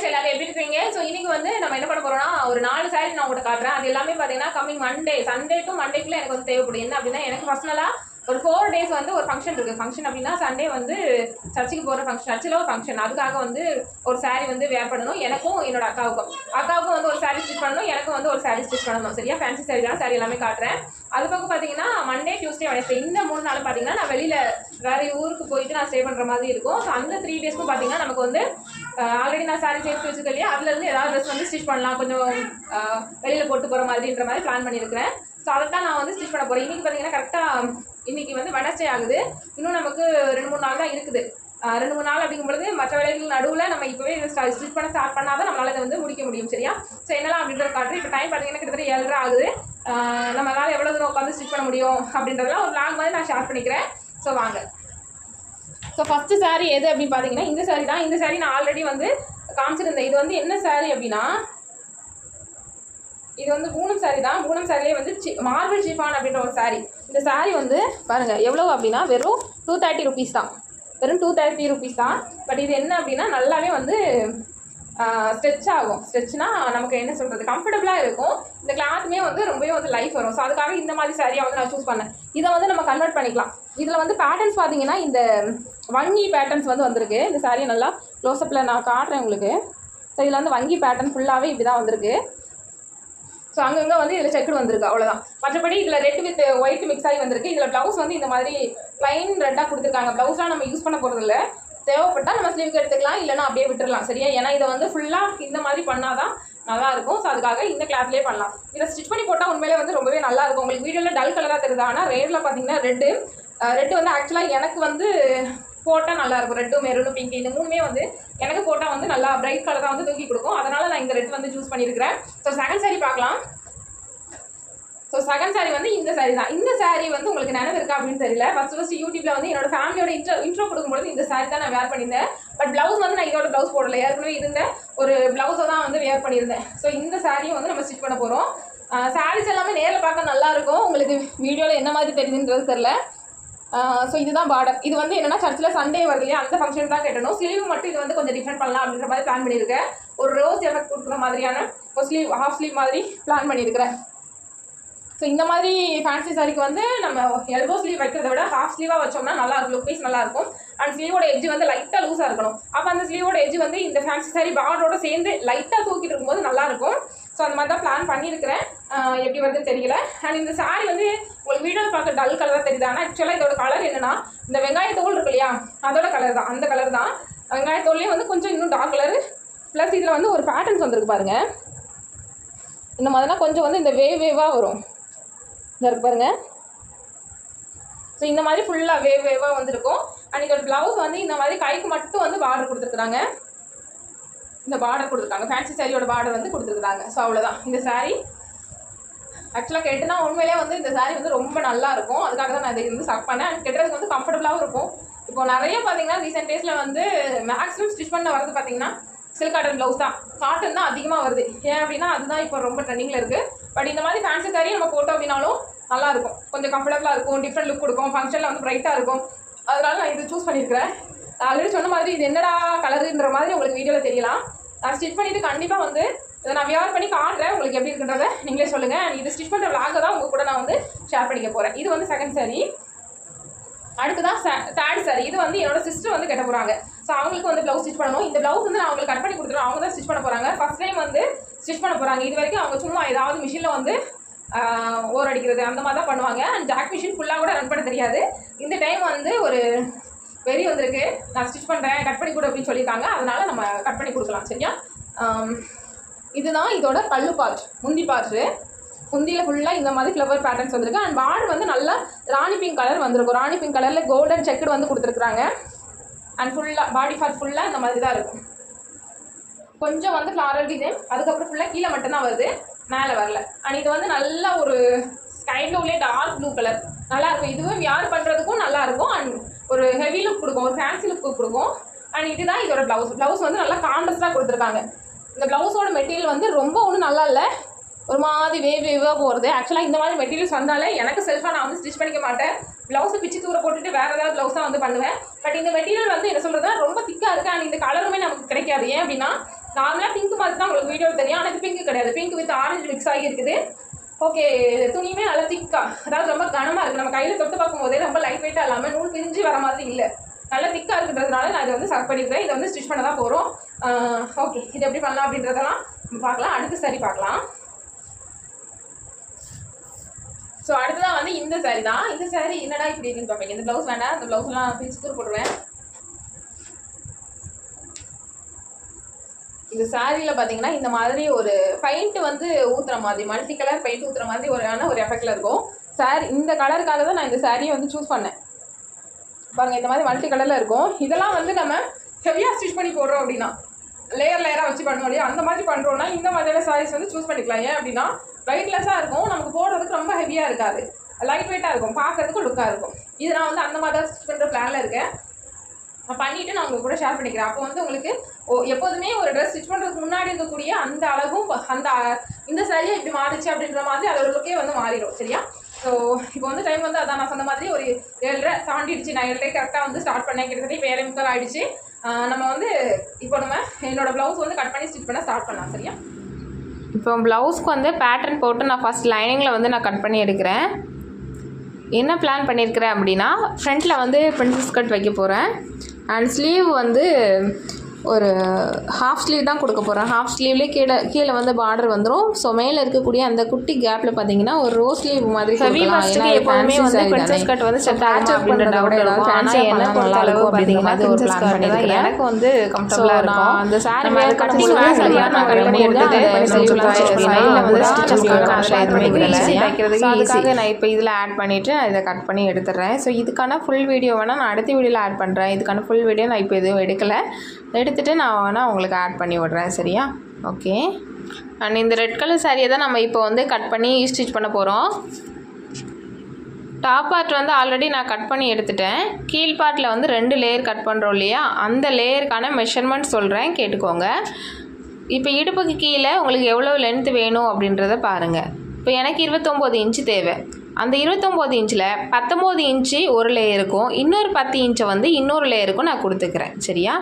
Guys எல்லாரும் எப்படி இருக்கீங்க? ஸோ இன்னைக்கு வந்து நம்ம என்ன பண்ண போறோம்னா ஒரு நாலு saree நான் உங்கள்கிட்ட காட்டுறேன். அது எல்லாமே பார்த்தீங்கன்னா கம்மிங் மண்டே சண்டே டு மண்டேக்குள்ள எனக்கு வந்து தேவைப்படும். என்ன அப்படின்னா எனக்கு பர்சனலாக ஒரு ஃபோர் டேஸ் வந்து ஒரு ஃபங்க்ஷன் இருக்குது ஃபங்க்ஷன் அப்படின்னா சண்டே வந்து சர்ச்சுக்கு போகிற ஃபங்க்ஷன் சர்ச்சில் ஒரு ஃபங்க்ஷன் அதுக்காக வந்து ஒரு சாரீ வந்து வேர் பண்ணணும். எனக்கும் என்னோட அக்காவுக்கும். அக்காவுக்கும் வந்து ஒரு சாரீ ஸ்டிச் பண்ணணும். எனக்கும் வந்து ஒரு சாரீ ஸ்டிச் பண்ணணும். சரியா? ஃபேன்சி saree தான் saree எல்லாமே காட்டுறேன். அது பக்கம் பார்த்தீங்கன்னா மண்டே டியூஸ்டே வெனஸ்டே இந்த மூணு நாள் பார்த்தீங்கன்னா நான் வெளியில் வேற ஊருக்கு போயிட்டு நான் ஸ்டே பண்ணுற மாதிரி இருக்கும். ஸோ அந்த த்ரீ டேஸ்க்கும் பார்த்தீங்கன்னா நமக்கு வந்து ஆல்ரெடி நான் சாரி சேர்த்து வச்சிருக்கேன் இல்லையா? அதுலேருந்து ஏதாவது ட்ரெஸ் வந்து ஸ்டிச் பண்ணலாம். கொஞ்சம் வெளியில் போட்டு போகிற மாதிரின்ற மாதிரி பிளான் பண்ணியிருக்கிறேன். ஸோ அதை தான் நான் வந்து ஸ்டிச் பண்ண போகிறேன் இன்றைக்கி பார்த்தீங்கன்னா கரெக்டாக இன்னைக்கு வந்து வெனஸ்டே ஆகுது. இன்னும் நமக்கு ரெண்டு மூணு நாள் தான் இருக்குது. ரெண்டு மூணு நாள் அப்படிங்கும்பொழுது மற்ற வேலைகள் நடுவில் நம்ம இப்போவே இதை ஸ்டிச் பண்ண ஸ்டார்ட் பண்ணாதான் நம்மளால் இதை வந்து முடிக்க முடியும் சரியா? ஸோ என்னலாம் அப்படின்றத காட்டுறேன் இப்போ டைம் பார்த்தீங்கன்னா கிட்டத்தட்ட ஏழரை ஆகுது. நம்மளால் நம்மளால எவ்வளோ தூரம் உட்காந்து ஸ்டிச் பண்ண முடியும் அப்படின்றதெல்லாம் ஒரு லாங் மாதிரி நான் ஷேர் பண்ணிக்கிறேன். ஸோ வாங்க. ஸோ ஃபஸ்ட்டு saree எது அப்படின்னு பார்த்தீங்கன்னா இந்த saree தான். இந்த saree நான் ஆல்ரெடி வந்து காமிச்சிருந்தேன். இது வந்து என்ன saree அப்படின்னா இது வந்து பூனம் சாரீ தான். பூனம் சாரிலே வந்து சி மார்பிள் ஷிஃபான் அப்படின்ற ஒரு சாரீ இந்த சாரீ வந்து பாருங்க எவ்வளோ அப்படின்னா வெறும் டூ தேர்ட்டி ருபீஸ் தான். வெறும் டூ தேர்ட்டி ருபீஸ் தான். பட் இது என்ன அப்படின்னா நல்லாவே வந்து ஸ்ட்ரெச் ஆகும். ஸ்ட்ரெச்னா நமக்கு என்ன சொல்கிறது கம்ஃபர்டபுளாக இருக்கும். இந்த கிளாத்துமே வந்து ரொம்பவே வந்து லைஃப் வரும். ஸோ அதுக்காக இந்த மாதிரி சாரியாக வந்து நான் சூஸ் பண்ணேன். இதை வந்து நம்ம கன்வெர்ட் பண்ணிக்கலாம். இதில் வந்து பேட்டர்ன்ஸ் பார்த்தீங்கன்னா இந்த வங்கி பேட்டர்ன்ஸ் வந்து வந்திருக்கு. இந்த சாரியை நல்லா க்ளோஸ்அப்பில் நான் காட்டுறேன் உங்களுக்கு. ஸோ இதில் வந்து வங்கி பேட்டர்ன் ஃபுல்லாகவே இப்படி தான் வந்திருக்கு. ஸோ அங்கங்கே வந்து இதில் செக்குடு வந்திருக்கு அவ்வளோதான் மற்றபடி இதில் ரெட் வித் ஒயிட் மிக்ஸ் ஆகி வந்திருக்கு. இதில் ப்ளவுஸ் வந்து இந்த மாதிரி ப்ளைன் ரெட்டாக கொடுத்துருக்காங்க. ப்ளவுஸ்லாம் நம்ம யூஸ் பண்ண போகிறது இல்லை தேவைப்பட்டால் நம்ம ஸ்லீவுக்கு எடுத்துக்கலாம் இல்லைன்னா அப்படியே விட்டுடலாம் சரியா? ஏன்னா இதை வந்து ஃபுல்லாக இந்த மாதிரி பண்ணாதான் நல்லா இருக்கும் ஸோ அதுக்காக இந்த கிளாத்லேயே பண்ணலாம். இதை ஸ்டிச் பண்ணி போட்டால் உண்மையிலே வந்து ரொம்பவே நல்லா இருக்கும் உங்களுக்கு வீடியோவில் டல் கலராக தெரியுது. ஆனால் ரேரில் பார்த்தீங்கன்னா ரெட்டு ரெட்டு வந்து ஆக்சுவலாக எனக்கு வந்து போட்டால் நல்லா இருக்கும். ரெட்டும் மெரூனும் பிங்க் இந்த மூணுமே வந்து எனக்கு போட்டால் வந்து நல்லா பிரைட் கலராக வந்து தூக்கி கொடுக்கும். அதனால நான் இந்த ரெட் வந்து சூஸ் பண்ணியிருக்கிறேன் ஸோ செகண்ட் சாரி பார்க்கலாம். ஸோ செகண்ட் சாரி வந்து இந்த சாரி தான். இந்த சாரி வந்து உங்களுக்கு நினைவு இருக்கா அப்படின்னு தெரியல. ஃபர்ஸ்ட் ஃபர்ஸ்ட் யூடியூப்ல வந்து என்னோட ஃபேமிலியோட இன்ட்ரோ இன்ட்ரோ கொடுக்கும்போது இந்த சாரி தான் நான் வேர் பண்ணியிருந்தேன். பட் பிளவுஸ் வந்து நான் இதோட பிளவுஸ் போடல. ஏற்கனவே இருந்த ஒரு பிளவுஸை தான் வந்து வேர் பண்ணியிருந்தேன். ஸோ இந்த சாரியும் வந்து நம்ம ஸ்டிச் பண்ண போகிறோம் சாரீஸ் எல்லாமே நேரில் பார்க்க நல்லா இருக்கும். உங்களுக்கு வீடியோவில் என்ன மாதிரி தெரியுதுன்றது தெரில ஸோ இதுதான் பார்டர் இது வந்து என்னன்னா சர்ச்சில் சண்டே வருது இல்லையா? அந்த ஃபங்க்ஷன் தான் கட்டணும். ஸ்லீவ் மட்டும் இது வந்து கொஞ்சம் டிஃப்ரெண்ட் பண்ணலாம் அப்படின்ற மாதிரி பிளான் பண்ணியிருக்கேன். ஒரு ரோஸ் எஃபெக்ட் கொடுக்குற மாதிரியான ஒரு ஸ்லீவ் ஹாஃப் ஸ்லீவ் மாதிரி பிளான் பண்ணியிருக்கிறேன். ஸோ இந்த மாதிரி ஃபேன்சி சாரிக்கு வந்து நம்ம எல்போ ஸ்லீவ் வைக்கிறத விட ஹாஃப் ஸ்லீவாக வச்சோம்னா நல்லா இருக்கும். லுக் பீஸ் நல்லா இருக்கும். அண்ட் ஸ்லீவோட எஜ்ஜு வந்து லைட்டாக லூஸாக இருக்கணும். அப்போ அந்த ஸ்லீவோட எஜ்ஜு வந்து இந்த ஃபேன்சி சாரி பார்டரோட சேர்ந்து லைட்டாக தூக்கிட்டு இருக்கும்போது நல்லா இருக்கும். ஸோ அந்த மாதிரி தான் பிளான் பண்ணியிருக்கிறேன். எப்படி வருதுன்னு தெரியல. அண்ட் இந்த சாரி வந்து உங்களுக்கு வீடியோவில் பார்க்க டல் கலராக தெரியுது. ஆனால் ஆக்சுவலாக இதோட கலர் என்னன்னா இந்த வெங்காயத்தோல் இருக்கு இல்லையா? அதோட கலர் தான். அந்த கலர் தான். வெங்காயத்தோல்லையும் வந்து கொஞ்சம் இன்னும் டார்க் கலரு ப்ளஸ் இதில் வந்து ஒரு பேட்டர்ன்ஸ் வந்திருக்கு பாருங்க. இந்த மாதிரிலாம் கொஞ்சம் வந்து இந்த வேவ் வேவாக வரும். இந்த இருக்கு பாருங்க. ஸோ இந்த மாதிரி ஃபுல்லாக வேவ் வேவாக வந்திருக்கும். அண்ட் இதோட ப்ளவுஸ் வந்து இந்த மாதிரி கைக்கு மட்டும் வந்து பார்டர் கொடுத்துருக்குறாங்க. இந்த பார்டர் கொடுத்துருக்காங்க. ஃபேன்சி சாரியோட பார்டர் வந்து கொடுத்துருக்குறாங்க. ஸோ அவ்வளோதான் இந்த சாரீ ஆக்சுவலாக கேட்டுனா உண்மையிலே வந்து இந்த சாரீ வந்து ரொம்ப நல்லா இருக்கும். அதுக்காக தான் நான் இதை வந்து சக் பண்ணேன். அண்ட் கெட்டுறதுக்கு வந்து கம்ஃபர்டபுளாகவும் இருக்கும். இப்போ நிறைய பார்த்தீங்கன்னா ரீசெண்ட் டேஸில் வந்து மேக்ஸிமம் ஸ்டிச் பண்ண வரது பார்த்தீங்கன்னா சில்க் காட்டன் ப்ளவுஸ் தான். காட்டன் தான் அதிகமாக வருது. ஏன் அப்படின்னா அதுதான் இப்போ ரொம்ப ட்ரெண்டிங்கில் இருக்குது பட் இந்த மாதிரி ஃபேன்சி சாரீ நம்ம போட்டோம் அப்படின்னாலும் நல்லா இருக்கும். கொஞ்சம் கம்ஃபர்டபுளாக இருக்கும். டிஃப்ரெண்ட் லுக் கொடுக்கும். ஃபங்க்ஷனில் வந்து ப்ரைட்டாக இருக்கும். அதனால நான் இது சூஸ் பண்ணியிருக்கிறேன். ஆல்ரெடி சொன்ன மாதிரி இது என்னடா கலருன்ற மாதிரி உங்களுக்கு வீடியோவில் தெரியலாம். நான் ஸ்டிச் பண்ணிவிட்டு கண்டிப்பாக வந்து இதை நான் வியார் பண்ணி காட்டுறேன் உங்களுக்கு எப்படி இருக்குன்றத நீங்களே சொல்லுங்கள் இது ஸ்டிச் பண்ணுற விளாக தான் உங்கள் கூட நான் வந்து ஷேர் பண்ணிக்க போகிறேன் இது வந்து செகண்ட் saree. அடுத்ததான் தேர்ட் சாரி இது வந்து என்னோட சிஸ்டர் வந்து கட்ட போகிறாங்க ஸோ அவங்களுக்கு வந்து ப்ளவுஸ் ஸ்டிச் பண்ணணும். இந்த ப்ளவுஸ் வந்து நான் அவங்களுக்கு கட் பண்ணி கொடுத்துருவோம் அவங்க தான் ஸ்டிச் பண்ண போகிறாங்க ஃபஸ்ட் டைம் வந்து ஸ்டிச் பண்ண போகிறாங்க இது வரைக்கும் அவங்க சும்மா ஏதாவது மிஷினில் வந்து ஓர் அடிக்கிறது அந்த மாதிரி தான் பண்ணுவாங்க. அண்ட் ஜாக் மிஷின் ஃபுல்லாக கூட ரன் பண்ண தெரியாது. இந்த டைம் வந்து ஒரு வெறி வந்திருக்கு. நான் ஸ்டிச் பண்ணுறேன் கட் பண்ணி கொடு அப்படின்னு சொல்லியிருக்காங்க. அதனால நம்ம கட் பண்ணி கொடுக்கலாம். சரியா? இதுதான் இதோட பல்லு பாற்று முந்தி பாற்று. முந்தியில் ஃபுல்லாக இந்த மாதிரி ஃப்ளவர் பேட்டர்ன்ஸ் வந்திருக்கு. அண்ட் பார்டர் வந்து நல்லா ராணி பிங்க் கலர் வந்திருக்கும். ராணி பிங்க் கலரில் கோல்டன் செக்குடு வந்து கொடுத்துருக்குறாங்க. அண்ட் ஃபுல்லாக பாடி பார்ட் ஃபுல்லாக இந்த மாதிரி தான் இருக்கும். கொஞ்சம் வந்து ஃப்ளாரல் டிசைன் அதுக்கப்புறம் ஃபுல்லாக கீழே மட்டும்தான் வருது. மேலே வரல. அண்ட் இது வந்து நல்ல ஒரு ஸ்கை ப்ளூலே டார்க் ப்ளூ கலர் நல்லாயிருக்கும் இதுவும் யார் பண்ணுறதுக்கும் நல்லாயிருக்கும் அண்ட் ஒரு ஹெவி லுக் கொடுக்கும். ஒரு ஃபேன்சி லுக் கொடுக்கும். அண்ட் இதுதான் இதோட ப்ளவுஸ் ப்ளவுஸ் வந்து நல்லா கான்ட்ரஸ்டாக கொடுத்துருக்காங்க. இந்த ப்ளவுஸோட மெட்டீரியல் வந்து ரொம்ப ஒன்றும் நல்லா இல்லை. ஒரு மாதிரி வேவ் வேவாக போகிறது ஆக்சுவலாக இந்த மாதிரி மெட்டீரியல்ஸ் வந்தாலே எனக்கு செல்ஃபாக நான் வந்து ஸ்டிச் பண்ணிக்க மாட்டேன். ப்ளவுஸை பிச்சு தூர போட்டுட்டு வேறு ஏதாவது ப்ளவுஸ் தான் வந்து பண்ணுவேன். பட் இந்த மெட்டீரியல் வந்து என்ன சொல்கிறதுனா ரொம்ப திக்காக இருக்குது அண்ட் இந்த கலருமே நமக்கு கிடைக்காது. ஏன் அப்படின்னா நார்மலாக பிங்க் மாதிரி தான் உங்களுக்கு வீடியோ தெரியும். ஆனால் இது பிங்க் கிடையாது. பிங்க் வித் ஆரஞ்சு மிக்ஸ் ஆகி இருக்குது. ஓகே துணியுமே நல்லா திக்காக அதாவது ரொம்ப கனமாக இருக்குது நம்ம கையில் தொட்டு பார்க்கும்போதே ரொம்ப லைட் வெயிட்டாக இல்லாமல் நூல் பிரிஞ்சு வர மாதிரி இல்லை. நல்லா திக்காக இருக்கிறதுனால நான் இதை வந்து செலக்ட் பண்ணிக்கிறேன். இதை வந்து ஸ்டிச் பண்ண தான் போகிறோம் ஓகே இது எப்படி பண்ணலாம் அப்படின்றதெல்லாம் பார்க்கலாம். அடுத்த சரி பார்க்கலாம். ஸோ அடுத்ததான் வந்து இந்த saree தான். இந்த saree என்னடா இப்படி இருக்குன்னு பார்ப்பீங்க இந்த ப்ளவுஸ் வேண்டாம். இந்த ப்ளவுஸ்லாம் பிரிச்சு தூர் போடுவேன் இந்த சாரியில் பார்த்தீங்கன்னா இந்த மாதிரி ஒரு பெயிண்ட் வந்து ஊற்றுற மாதிரி மல்டி கலர் பெயிண்ட் ஊத்துற மாதிரி ஒரு ஆனால் ஒரு எஃபெக்டில் இருக்கும். சாரி இந்த கலருக்காக தான் நான் இந்த சாரியை வந்து சூஸ் பண்ணேன். பாருங்க இந்த மாதிரி மல்டி கலரில் இருக்கும். இதெல்லாம் வந்து நம்ம ஹெவியாக ஸ்டிச் பண்ணி போடுறோம் அப்படின்னா லேயர் லேயராக வச்சு பண்ணுவோம் இல்லையா? அந்த மாதிரி பண்ணுறோம்னா இந்த மாதிரியான சாரீஸ் வந்து சூஸ் பண்ணிக்கலாம். ஏன் அப்படின்னா வெயிட்லெஸ்ஸாக இருக்கும். நமக்கு போடுறதுக்கு ரொம்ப ஹெவியாக இருக்காது. லைட் வெயிட்டாக இருக்கும். பார்க்கறதுக்கு லுக்காக இருக்கும். இது நான் வந்து அந்த மாதிரி தான் ஸ்டிச் பண்ணுற பிளானில் இருக்கேன். நான் பண்ணிவிட்டு நான் உங்களுக்கு கூட ஷேர் பண்ணிக்கிறேன். அப்போ வந்து உங்களுக்கு ஓ எப்போதுமே ஒரு ட்ரெஸ் ஸ்டிச் பண்ணுறதுக்கு முன்னாடி இருக்கக்கூடிய அந்த அழகும் அந்த இந்த சரியாக இப்படி மாறிச்சு அப்படின்ற மாதிரி அதோட லுக்கே வந்து மாறிடும். சரியா? ஸோ இப்போ வந்து டைம் வந்து அதான் நான் சொன்ன மாதிரி ஒரு ஏழரை தாண்டிடுச்சு. நான் ஏழரை கரெக்டாக வந்து ஸ்டார்ட் பண்ணேன் கிட்டத்தட்ட இப்போ ஏழை முக்கால் ஆயிடுச்சு. நம்ம வந்து இப்போ நம்ம என்னோட ப்ளவுஸ் வந்து கட் பண்ணி ஸ்டிச் பண்ண ஸ்டார்ட் பண்ணலாம் சரியா? இப்போ ப்ளவுஸ்க்கு வந்து பேட்டர்ன் போட்டு நான் ஃபஸ்ட் லைனிங்கில் வந்து நான் கட் பண்ணி எடுக்கிறேன். என்ன பிளான் பண்ணியிருக்கிறேன் அப்படின்னா ஃப்ரண்ட்டில் வந்து பிரின்சஸ் கட் வைக்க போகிறேன் அண்ட் ஸ்லீவ் வந்து ஒரு ஹாஃப் ஸ்லீவ் தான் கொடுக்க போகிறேன் ஹாஃப் ஸ்லீவ்லேயே கீழே கீழே வந்து பார்டர் வந்துடும் ஸோ மேலே இருக்கக்கூடிய அந்த குட்டி கேப்பில் பார்த்தீங்கன்னா ஒரு ரோஸ் ஸ்லீவ் மாதிரி எப்போதுமே வந்து தானே. cut வந்து விட. ஏதாவது ஆனா fancy என்ன நல்லா இருக்கும் பார்த்தீங்கன்னா ஒரு. எனக்கு வந்து கம்ஃபர்டபுளாக இருக்கும் அந்த நம்ம மேல அதை cutting cutting வேணா வேணா சரியா சரியா நான் cut பண்ணி எடுத்துட்டு எடுத்துட்டு பண்ணி sleeve வச்சுக்கலாம். வச்சு Side side ல ல வந்து அதுக்காக. நான் இப்போ இதில் ஆட் பண்ணிவிட்டு இதை கட் பண்ணி எடுத்துடுறேன் ஸோ இதுக்கான ஃபுல் வீடியோ வேணால் நான் அடுத்த வீடியோவில் ஆட் பண்ணுறேன் இதுக்கான ஃபுல் வீடியோ நான் இப்போ எதுவும் எடுக்கலை எடுத்துகிட்டு நான் வேணால் உங்களுக்கு ஆட் பண்ணி விடுறேன் சரியா? ஓகே அண்ட் இந்த ரெட் கலர் சாரியை தான் நம்ம இப்போ வந்து கட் பண்ணி ஸ்டிச் பண்ண போகிறோம் டாப் பார்ட் வந்து ஆல்ரெடி நான் கட் பண்ணி எடுத்துட்டேன். கீழ் பார்ட்டில் வந்து ரெண்டு லேயர் கட் பண்ணுறோம் இல்லையா? அந்த லேயருக்கான மெஷர்மெண்ட் சொல்கிறேன் கேட்டுக்கோங்க. இப்போ இடுப்புக்கு கீழே உங்களுக்கு எவ்வளோ லென்த் வேணும் அப்படின்றத பாருங்கள் இப்போ எனக்கு இருபத்தொம்போது இன்ச்சு தேவை. அந்த இருபத்தொம்போது இன்ச்சில் பத்தொம்போது இன்ச்சு ஒரு லேயருக்கும் இன்னொரு பத்து இன்ச்சை வந்து இன்னொரு லேயருக்கும் நான் கொடுத்துக்கிறேன். சரியா?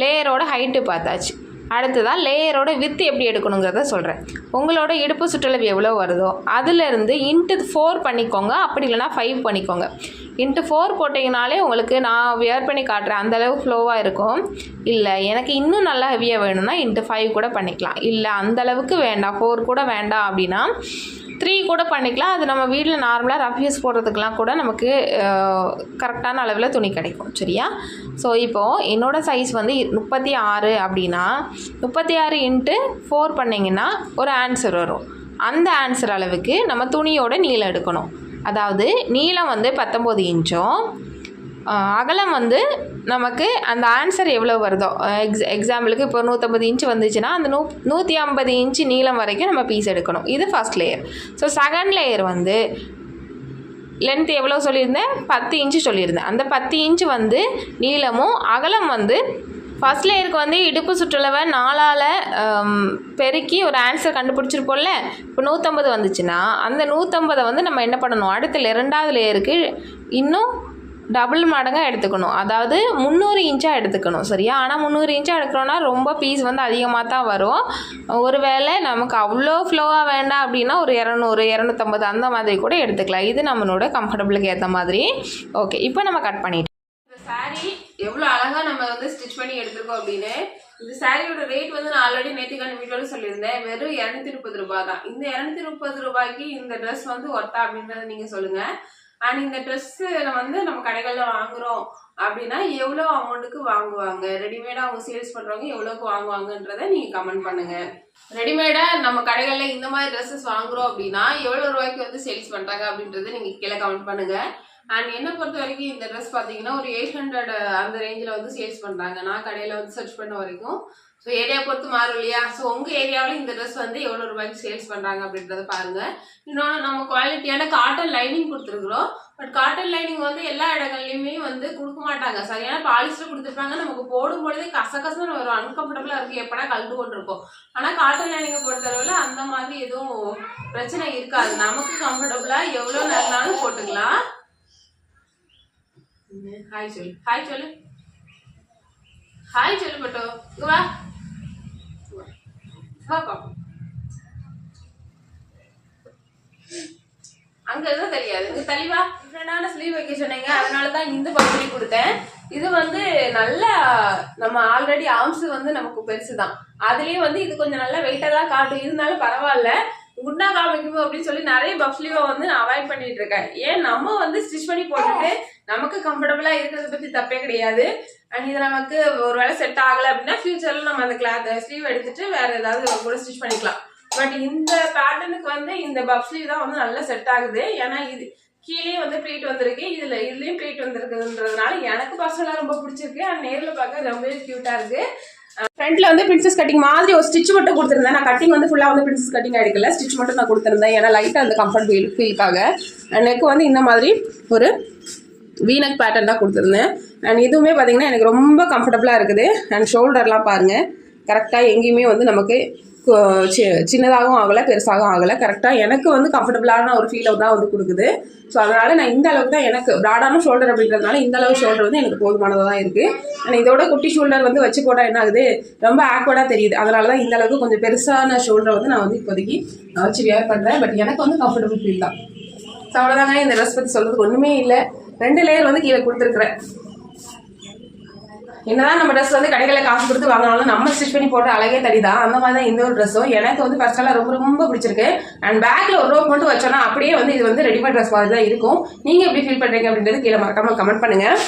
லேயரோட ஹைட்டு பார்த்தாச்சு. அடுத்ததான் லேயரோட வித்து எப்படி எடுக்கணுங்கிறத சொல்கிறேன் உங்களோட இடுப்பு சுற்றளவு எவ்வளோ வருதோ அதுலேருந்து இன்ட்டு ஃபோர் பண்ணிக்கோங்க. அப்படி இல்லைனா ஃபைவ் பண்ணிக்கோங்க. இன்ட்டு ஃபோர் போட்டிங்கனாலே உங்களுக்கு நான் வியர் பண்ணி காட்டுறேன். அந்த அளவு ஃப்ளோவாக இருக்கும். இல்லை எனக்கு இன்னும் நல்லா ஹெவியாக வேணும்னா இன்ட்டு ஃபைவ் கூட பண்ணிக்கலாம். இல்லை அந்தளவுக்கு வேண்டாம். ஃபோர் கூட வேண்டாம் அப்படின்னா த்ரீ கூட பண்ணிக்கலாம். அது நம்ம வீட்டில் நார்மலாக ரஃப் யூஸ் போடுறதுக்கெலாம் கூட நமக்கு கரெக்டான அளவில் துணி கிடைக்கும். சரியா? ஸோ இப்போது என்னோடய சைஸ் வந்து முப்பத்தி ஆறு அப்படின்னா முப்பத்தி ஆறு இன்ட்டு ஃபோர் பண்ணிங்கன்னா ஒரு ஆன்சர் வரும். அந்த ஆன்சர் அளவுக்கு நம்ம துணியோட நீளம் எடுக்கணும். அதாவது நீளம் வந்து பத்தொம்போது இன்ச்சும் அகலம் வந்து நமக்கு அந்த ஆன்சர் எவ்வளோ வருதோ? எக்ஸ் எக்ஸாம்பிளுக்கு இப்போ நூற்றம்பது இன்ச்சு வந்துச்சுன்னா அந்த நூ நூற்றி ஐம்பது இன்ச்சு நீளம் வரைக்கும் நம்ம பீஸ் எடுக்கணும். இது first layer so second layer வந்து லென்த் எவ்வளோ சொல்லியிருந்தேன்? பத்து இன்ச்சு சொல்லியிருந்தேன். அந்த பத்து இன்ச்சு வந்து நீளமும் அகலம் வந்து ஃபஸ்ட் லேயருக்கு வந்து இடுப்பு சுற்றளவை நாலால் பெருக்கி ஒரு ஆன்சர் கண்டுபிடிச்சிருப்போம்ல? இப்போ நூற்றம்பது வந்துச்சுன்னா அந்த நூற்றம்பதை வந்து நம்ம என்ன பண்ணணும்? அடுத்த ரெண்டாவது லேயருக்கு இன்னும் டபுள் மடங்காக எடுத்துக்கணும். அதாவது முந்நூறு இன்ச்சாக எடுத்துக்கணும் சரியா? ஆனால் முந்நூறு இன்ச்சாக எடுக்கிறோன்னா ரொம்ப பீஸ் வந்து அதிகமாக தான் வரும். ஒருவேளை நமக்கு அவ்வளோ ஃப்ளோவாக வேண்டாம் அப்படின்னா ஒரு இரநூறு இரநூத்தம்பது அந்த மாதிரி கூட எடுத்துக்கலாம். இது நம்மளோட கம்ஃபர்டபுளுக்கு ஏற்ற மாதிரி. ஓகே இப்போ நம்ம கட் பண்ணிட்டோம் இந்த எவ்வளோ அழகாக நம்ம வந்து ஸ்டிச் பண்ணி எடுத்துருக்கோம் அப்படின்னு இந்த சாரியோட ரேட் வந்து நான் ஆல்ரெடி நேற்றுக்கான வீடியோவில் சொல்லியிருந்தேன். வெறும் இரநூத்தி முப்பது ரூபாய் தான். இந்த இரநூத்தி முப்பது ரூபாய்க்கு இந்த ட்ரெஸ் வந்து ஒர்த்தா அப்படின்றத நீங்கள் சொல்லுங்கள் அண்ட் இந்த ட்ரெஸ்ஸு வந்து நம்ம கடைகளில் வாங்குறோம் அப்படின்னா எவ்வளோ அமௌண்ட்டுக்கு வாங்குவாங்க? ரெடிமேடாக அவங்க சேல்ஸ் பண்ணுறவங்க எவ்வளோக்கு வாங்குவாங்கன்றதை நீங்கள் கமெண்ட் பண்ணுங்கள் ரெடிமேடாக நம்ம கடைகளில் இந்த மாதிரி ட்ரெஸ்ஸஸ் வாங்குறோம் அப்படின்னா எவ்வளோ ரூபாய்க்கு வந்து சேல்ஸ் பண்ணுறாங்க அப்படின்றத நீங்கள் கீழே கமெண்ட் பண்ணுங்கள் அண்ட் என்னை பொறுத்த வரைக்கும் இந்த ட்ரெஸ் பார்த்தீங்கன்னா ஒரு எயிட் ஹண்ட்ரட் uh, அந்த ரேஞ்சில் வந்து சேல்ஸ் பண்ணுறாங்க நான் கடையில் வந்து சர்ச் பண்ண வரைக்கும். ஸோ ஏரியா பொறுத்து மாறும் இல்லையா? ஸோ உங்கள் ஏரியாவில் இந்த ட்ரெஸ் வந்து எவ்வளோ ரூபாய்க்கு சேல்ஸ் பண்ணுறாங்க அப்படின்றத பாருங்கள் இன்னொன்று நம்ம குவாலிட்டியான காட்டன் லைனிங் கொடுத்துருக்குறோம். பட் காட்டன் லைனிங் வந்து எல்லா இடங்கள்லையுமே வந்து கொடுக்க மாட்டாங்க. சரியான பாலிஸ்டர் கொடுத்துருப்பாங்க. நமக்கு போடும் பொழுதே கசகசன்னு வரும் அன்கம்ஃபர்டபுளாக இருக்குது எப்படா கலந்து கொண்டிருக்கோம். ஆனால் காட்டன் லைனிங்கை பொறுத்தளவில் அந்த மாதிரி எதுவும் பிரச்சனை இருக்காது. நமக்கு கம்ஃபர்டபுளாக எவ்வளோ நேரம்னாலும் போட்டுக்கலாம். ஹாய் சொல்லு ஹாய் சொல்லு ஹாய் சொல்லு பட்டோ இங்க வா இங்க அங்க எதுவும் தெரியாது. இங்க தெளிவா டிஃப்ரெண்டான ஸ்லீவ் வைக்க சொன்னீங்க. அதனால தான் இந்த பகுதி கொடுத்தேன். இது வந்து நல்ல நம்ம ஆல்ரெடி ஆர்ம்ஸ் வந்து நமக்கு பெருசு தான் அதுலயும் வந்து இது கொஞ்சம் நல்லா வெயிட்டா தான் காட்டும். இருந்தாலும் பரவாயில்ல. குண்டா காமிக்கும் அப்படின்னு சொல்லி நிறைய பஃப் வந்து நான் அவாய்ட் பண்ணிட்டு இருக்கேன். ஏன்? நம்ம வந்து ஸ்டிச் பண்ணி போட்டுட்டு நமக்கு கம்ஃபர்டபுளா இருக்கிறத பத்தி தப்பே கிடையாது. அண்ட் இது நமக்கு ஒரு வேளை செட் ஆகல அப்படின்னா ஃபியூச்சர்ல நம்ம அந்த கிளாத் ஸ்லீவ் எடுத்துட்டு வேற ஏதாவது கூட ஸ்டிச் பண்ணிக்கலாம். பட் இந்த பேட்டர்னுக்கு வந்து இந்த பஃப் தான் வந்து நல்லா செட் ஆகுது. ஏன்னா இது கீழே வந்து ப்ளீட் வந்திருக்கு இதுல இதுலயும் ப்ளீட் வந்திருக்குன்றதுனால எனக்கு பர்சனலா ரொம்ப பிடிச்சிருக்கு. அண்ட் நேர்ல பார்க்க ரொம்பவே கியூட்டா இருக்கு. ஃப்ரண்ட்ல வந்து பிரின்சஸ் கட்டிங் மாதிரி ஒரு ஸ்டிச் மட்டும் கொடுத்துருந்தேன். நான் கட்டிங் வந்து ஃபுல்லாக வந்து பிரின்சஸ் கட்டிங் எடுக்கல. ஸ்டிச் மட்டும் நான் கொடுத்துருந்தேன். ஏன்னா லைட்டாக அந்த கம்ஃபர்ட் ஃபீல் ஃபீலுக்காக அண்ட் நெக் வந்து இந்த மாதிரி ஒரு வீனக் பேட்டர்ன் தான் கொடுத்துருந்தேன். அண்ட் இதுவுமே பார்த்தீங்கன்னா எனக்கு ரொம்ப கம்ஃபர்டபுளாக இருக்குது. அண்ட் ஷோல்டர்லாம் பாருங்கள் கரெக்டாக எங்கேயுமே வந்து நமக்கு சின்னதாகவும் ஆகலை பெருசாகவும் ஆகலை. கரெக்டாக எனக்கு வந்து கம்ஃபர்டபுளான ஒரு ஃபீலை தான் வந்து கொடுக்குது. ஸோ அதனால் நான் இந்த அளவுக்கு தான் எனக்கு ப்ராடான ஷோல்டர் அப்படின்றதுனால இந்த அளவு ஷோல்டர் வந்து எனக்கு போதுமானதாக தான் இருக்குது ஆனால் இதோட குட்டி ஷோல்டர் வந்து வச்சு போட்டால் என்ன ஆகுது? ரொம்ப ஆக்வர்டாக தெரியுது. அதனால தான் இந்த அளவுக்கு கொஞ்சம் பெருசான ஷோல்டரை வந்து நான் வந்து இப்போதைக்கு நான் வச்சு வியர் பண்ணுறேன் பட் எனக்கு வந்து கம்ஃபர்டபுள் ஃபீல் தான். ஸோ அவ்வளோதாங்க இந்த ட்ரெஸ் பற்றி சொல்கிறதுக்கு ஒன்றுமே இல்லை. ரெண்டு லேயர் வந்து கீழே கொடுத்துருக்குறேன். என்னதான் நம்ம ட்ரெஸ் வந்து கடைகளில் காசு கொடுத்து வாங்கினாலும் நம்ம ஸ்டிச் பண்ணி போட்டு அழகே தடிதான். அந்த மாதிரி தான் இந்த ஒரு ட்ரெஸ்ஸும் எனக்கு வந்து பர்சனலாக ரொம்ப ரொம்ப பிடிச்சிருக்கு. அண்ட் பேக்கில் ஒரு ரோப் மட்டும் வச்சோன்னா அப்படியே வந்து இது வந்து ரெடிமேட் ட்ரெஸ் மாதிரி தான் இருக்கும். நீங்கள் எப்படி ஃபீல் பண்ணுறீங்க அப்படின்றது கீழே மறக்காம கமெண்ட் பண்ணுங்கள்